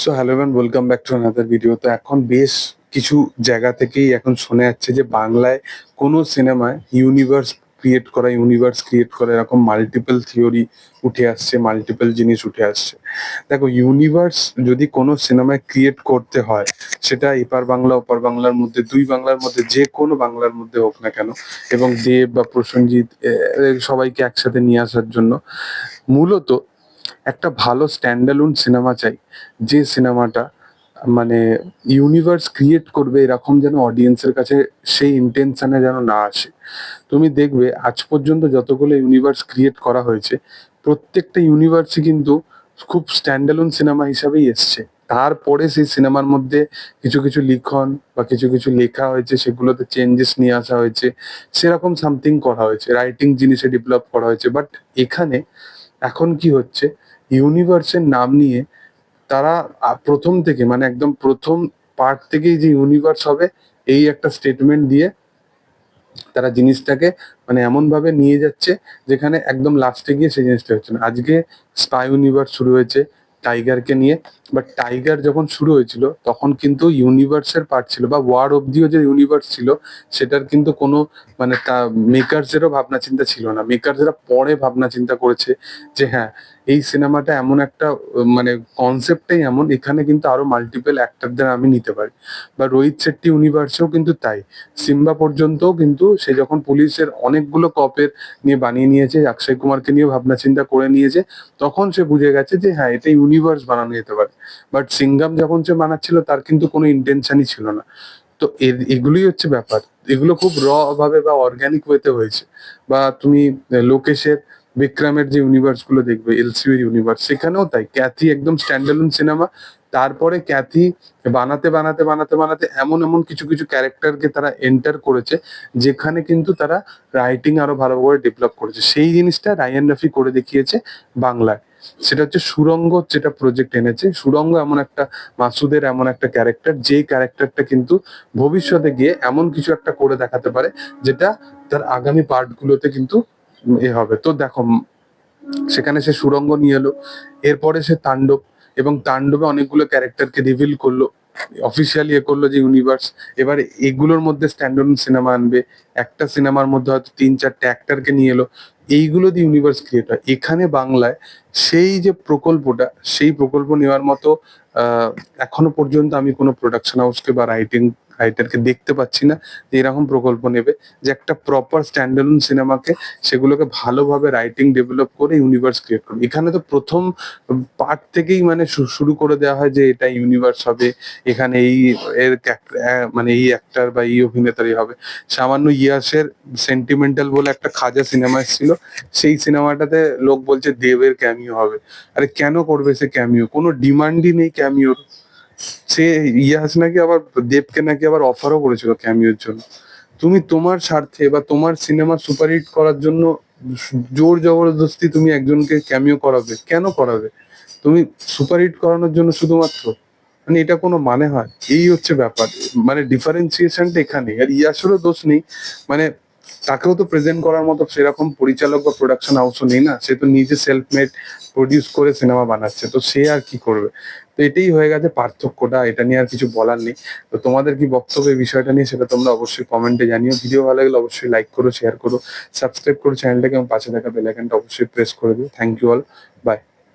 So hello man welcome back to another video তো এখন বেশ কিছু জায়গা থেকেই এখন শোনা যাচ্ছে যে বাংলায় কোনো সিনেমায় ইউনিভার্স ক্রিয়েট করা ইউনিভার্স ক্রিয়েট করা এরকম মাল্টিপল থিওরি উঠে আসছে মাল্টিপল জিনিস উঠে আসছে। দেখো ইউনিভার্স যদি কোনো সিনেমায় ক্রিয়েট করতে হয়, সেটা এপার বাংলা, ওপার বাংলার মধ্যে, দুই বাংলার মধ্যে, যে কোনো বাংলার মধ্যে হোক না কেন, এবং দেব বা প্রসেনজিৎ সবাইকে একসাথে নিয়ে আসার জন্য, মূলত একটা ভালো স্ট্যান্ডালুন সিনেমা চাই। যে সিনেমাটা মানে ইউনিভার্স ক্রিয়েট করবে এরকম যেন অডিয়েন্সের কাছে সেই ইন্টেনশনে যেন না আসে। তুমি দেখবে, আজ পর্যন্ত যতগুলো ইউনিভার্স ক্রিয়েট করা হয়েছে, প্রত্যেকটা ইউনিভার্সই কিন্তু খুব স্ট্যান্ডালুন সিনেমা হিসাবেই এসছে। তারপরে সেই সিনেমার মধ্যে কিছু কিছু লিখন বা কিছু কিছু লেখা হয়েছে, সেগুলোতে চেঞ্জেস নিয়ে আসা হয়েছে, সেরকম সামথিং করা হয়েছে। রাইটিং জিনিসে ডেভেলপ করা হয়েছে বাট এখানে এখন কি হচ্ছে? ইউনিভার্সের নাম নিয়ে তারা প্রথম থেকে মানে একদম প্রথম পার্ট থেকেই যে ইউনিভার্স হবে, এই একটা স্টেটমেন্ট দিয়ে তারা জিনিসটাকে মানে এমন ভাবে নিয়ে যাচ্ছে, যেখানে একদম লাস্টে গিয়ে সেই জিনিসটা হচ্ছে না। আজকে স্পাই ইউনিভার্স শুরু হয়েছে টাইগারকে নিয়ে। বাট টাইগার যখন শুরু হয়েছিল, তখন কিন্তু ইউনিভার্সের পার্ট ছিল বা ওয়ার অব্দিও যে ইউনিভার্স ছিল, সেটার কিন্তু কোনো মানে তা মেকারসেরও ভাবনা চিন্তা ছিল না। মেকারসরা পরে ভাবনা চিন্তা করেছে যে হ্যাঁ এই সিনেমাটা এমন একটা মানে কনসেপ্টটাই এমন, এখানে কিন্তু আরও মাল্টিপল অ্যাক্টরদের আমি নিতে পারি। বা রোহিত শেট্টি ইউনিভার্সেও কিন্তু তাই। সিম্বা পর্যন্তও কিন্তু সে যখন পুলিশের অনেকগুলো কপের নিয়ে বানিয়ে নিয়েছে, অক্ষয় কুমারকে নিয়ে ভাবনা চিন্তা করে নিয়েছে, তখন সে বুঝে গেছে যে হ্যাঁ এটা ইউনিভার্স বানানো যেতে পারে। বাট সিঙ্গাম যখন সে বানাচ্ছিল, তার কিন্তু কোনো ইন্টেনশনই ছিল না। তো এগুলোই হচ্ছে ব্যাপার। এগুলো খুব র ভাবে বা অর্গানিক ওয়েতে হয়েছে। বা তুমি লোকেশের, বিক্রমের যে ইউনিভার্সগুলো দেখবে এলসিউ ইউনিভার্স সেখানেও তাই। ক্যাথি একদম স্ট্যান্ডার্ড সিনেমা তারপরে ক্যাথি বানাতে বানাতে বানাতে বানাতে এমন এমন কিছু কিছু ক্যারেক্টারকে তারা এন্টার করেছে, যেখানে কিন্তু তারা রাইটিং আরও ভালোভাবে ডেভেলপ করেছে। সেই জিনিসটা রায়ান রাফি করে দেখিয়েছে বাংলায়। সেটা হচ্ছে সুরঙ্গ যেটা প্রজেক্ট এনেছে। সুরঙ্গ এমন একটা, মাসুদের এমন একটা ক্যারেক্টার যে ক্যারেক্টারটা কিন্তু ভবিষ্যতে গিয়ে এমন কিছু একটা করে দেখাতে পারে, যেটা তার আগামী পার্ট গুলোতে কিন্তু এ হবে। তো দেখো, সেখানে সে সুরঙ্গ নিয়ে এলো, এরপরে সে তাণ্ডব, এবং তাণ্ডবে অনেকগুলো ক্যারেক্টারকে রিভিল করল। অফিসিয়ালি এ করল যে ইউনিভার্স এবার এগুলোর মধ্যে স্ট্যান্ডার্ড সিনেমা আনবে, একটা সিনেমার মধ্যে হয়তো তিন চারটে অ্যাক্টারকে নিয়ে এলো, এইগুলো দিয়ে ইউনিভার্স ক্রিয়েট হয়। এখানে বাংলায় সেই যে প্রকল্পটা, সেই প্রকল্প নেওয়ার মতো এখনও পর্যন্ত আমি কোনো প্রোডাকশন হাউসকে বা রাইটিং রাইটারকে দেখতে পাচ্ছি না যে এরকম প্রকল্প নেবে, যে একটা প্রপার স্ট্যান্ডার্ড সিনেমাকে সেগুলোকে ভালোভাবে রাইটিং ডেভেলপ করে ইউনিভার্স ক্রিয়েট করবে। এখানে তো প্রথম পার্ট থেকেই মানে শুরু করে দেওয়া হয় যে এটা ইউনিভার্স হবে, এখানে এই এর মানে এই অ্যাক্টার বা এই অভিনেতারই হবে। সামান্য ইয়াসের সেন্টিমেন্টাল বলে একটা খাজা সিনেমা এসেছিল, সেই সিনেমাটাতে লোক বলছে দেবের ক্যামিও হবে। আরে কেন করবে সে ক্যামিও কোনো ডিমান্ডই নেই ক্যামিওর সে ইয়াস নাকি আবার দেবকে নাকি আবার অফারও করেছিল ক্যামিওর জন্য। তুমি তোমার স্বার্থে বা তোমার সিনেমা সুপারহিট করার জন্য জোর জবরদস্তি তুমি একজনকে ক্যামিও করাবে। কেন করাবে? তুমি সুপারহিট করানোর জন্য শুধুমাত্র? মানে এটা কোনো মানে হয়? এই হচ্ছে ব্যাপার। মানে ডিফারেন্সিয়েশনটা এখানে। আর ইয়াসেরও দোষ নেই। মানে তাকেও তো প্রেজেন্ট করার মতো সেরকম পরিচালক বা প্রোডাকশন হাউসও নেই না। সে তো নিজে সেলফ মেড প্রডিউস করে সিনেমা বানাচ্ছে। তো সে আর কি করবে? তো এটাই হয়ে গেছে পার্থক্যটা। এটা নিয়ে আর কিছু বলার নেই। তো তোমাদের কি বক্তব্য বিষয়টা নিয়ে সেটা তোমরা অবশ্যই কমেন্টে জানিও। ভিডিও ভালো লাগলে অবশ্যই লাইক করো শেয়ার করো সাবস্ক্রাইব করো চ্যানেলটাকে এবং পাশে থাকা বেল আইকনটা অবশ্যই প্রেস করে দিও। Thank you all by